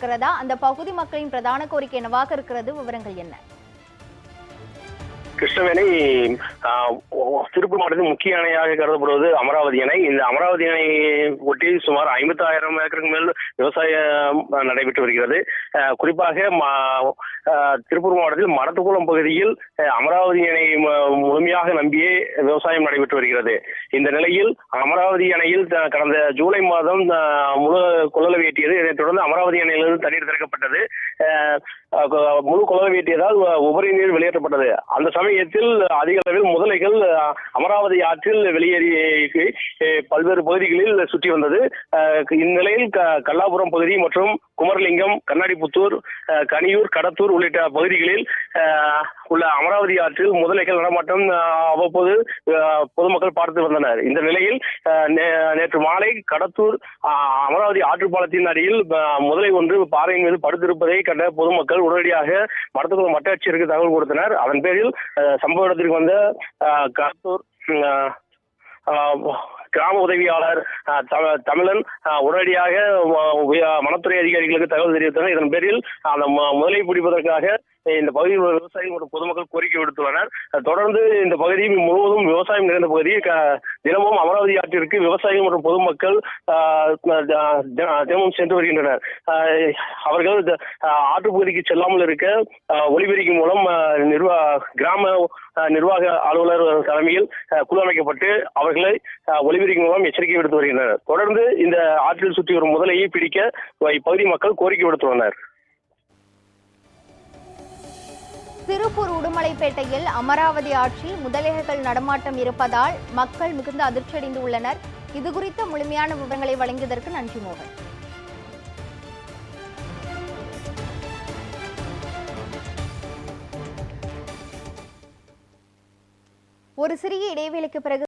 இருக்கிறதா? அந்த பகுதி மக்களின் பிரதான கோரிக்கை என்னவாக இருக்கிறது? விவரங்கள் என்ன? கிருஷ்ணவேணி திருப்பூர் மாவட்டத்தின் முக்கிய அணையாக கருதப்படுவது அமராவதி அணை. இந்த அமராவதி அணை ஒட்டி சுமார் ஐம்பத்தாயிரம் ஏக்கருக்கு மேல் விவசாயம் நடைபெற்று வருகிறது. குறிப்பாக மா- திருப்பூர் மாவட்டத்தில் மடத்துக்குளம் பகுதியில் அமராவதி அணை மு- முழுமையாக நம்பியே விவசாயம் நடைபெற்று வருகிறது. இந்த நிலையில் அமராவதி அணையில் கடந்த ஜூலை மாதம் முழு கொள்ளளவு எட்டியது இதைத் தொடர்ந்து அமராவதி அணையிலிருந்து தண்ணீர் திறக்கப்பட்டது. முழு கொள்ளளவு எட்டியதால் உபரி நீர் வெளியேற்றப்பட்டது. அந்த சமயத்தில் அதிக அளவில் முதலைகள் அமராவதி ஆற்றில் வெளியேறி பல்வேறு பகுதிகளில் சுற்றி வந்தது. இந்நிலையில் கல்லாபுரம் பகுதி மற்றும் குமரலிங்கம் கண்ணாடிபுத்தூர் கனியூர் கடத்தூர் உள்ளிட்ட பகுதிகளில் உள்ள அமராவதி ஆற்றில் முதலைகள் நடமாட்டம் அவ்வப்போது பொதுமக்கள் பார்த்து வந்தனர். இந்த நிலையில் நே- நேற்று மாலை கடத்தூர் அமராவதி ஆற்றுப்பாலத்தின் அடியில் முதலை ஒன்று பாறையின் மீது படுத்திருப்பதை கண்ட பொதுமக்கள் உடனடியாக மடத்துக்குளம் வட்டாட்சியருக்கு தகவல் கொடுத்தனர். அதன் பேரில் சம்பவ இடத்திற்கு வந்த கடத்தூர் கிராம உதவியாளர் தமிழன் உடனடியாக வனத்துறை அதிகாரிகளுக்கு தகவல் தெரிவித்தனர். இதன் பேரில் அந்த முதலை பிடிப்பதற்காக இந்த பகுதியில் உள்ள விவசாயிகள் மற்றும் பொதுமக்கள் கோரிக்கை விடுத்துள்ளனர். தொடர்ந்து இந்த பகுதி முழுவதும் விவசாயம் நிறைந்த பகுதி. தினமும் அமராவதி ஆற்றிற்கு விவசாயிகள் மற்றும் பொதுமக்கள் ஆஹ், தினமும் சென்று வருகின்றனர். அவர்கள் ஆற்றுப்பகுதிக்கு பகுதிக்கு செல்லாமல் இருக்க ஒளிபெருக்கி மூலம் நிர்வாக கிராம நிர்வாக அலுவலர் தலைமையில் குழு அமைக்கப்பட்டு அவர்களை ஒளி ஒலிபெருக்கி மூலம் எச்சரிக்கை விடுத்து வருகின்றனர். தொடர்ந்து இந்த ஆற்றில் சுற்றி வரும் முதலையை பிடிக்க இப்பகுதி மக்கள் கோரிக்கை விடுத்துள்ளனர் திருப்பூர் உடுமலைப்பேட்டையில் அமராவதி ஆற்றில் முதலைகள் நடமாட்டம் இருப்பதால் மக்கள் மிகுந்த அதிர்ச்சியடைந்து உள்ளனர். இது குறித்த முழுமையான விவரங்களை வழங்கியதற்கு நன்றி மோகன். ஒரு சிறிய இடைவேளைக்கு பிறகு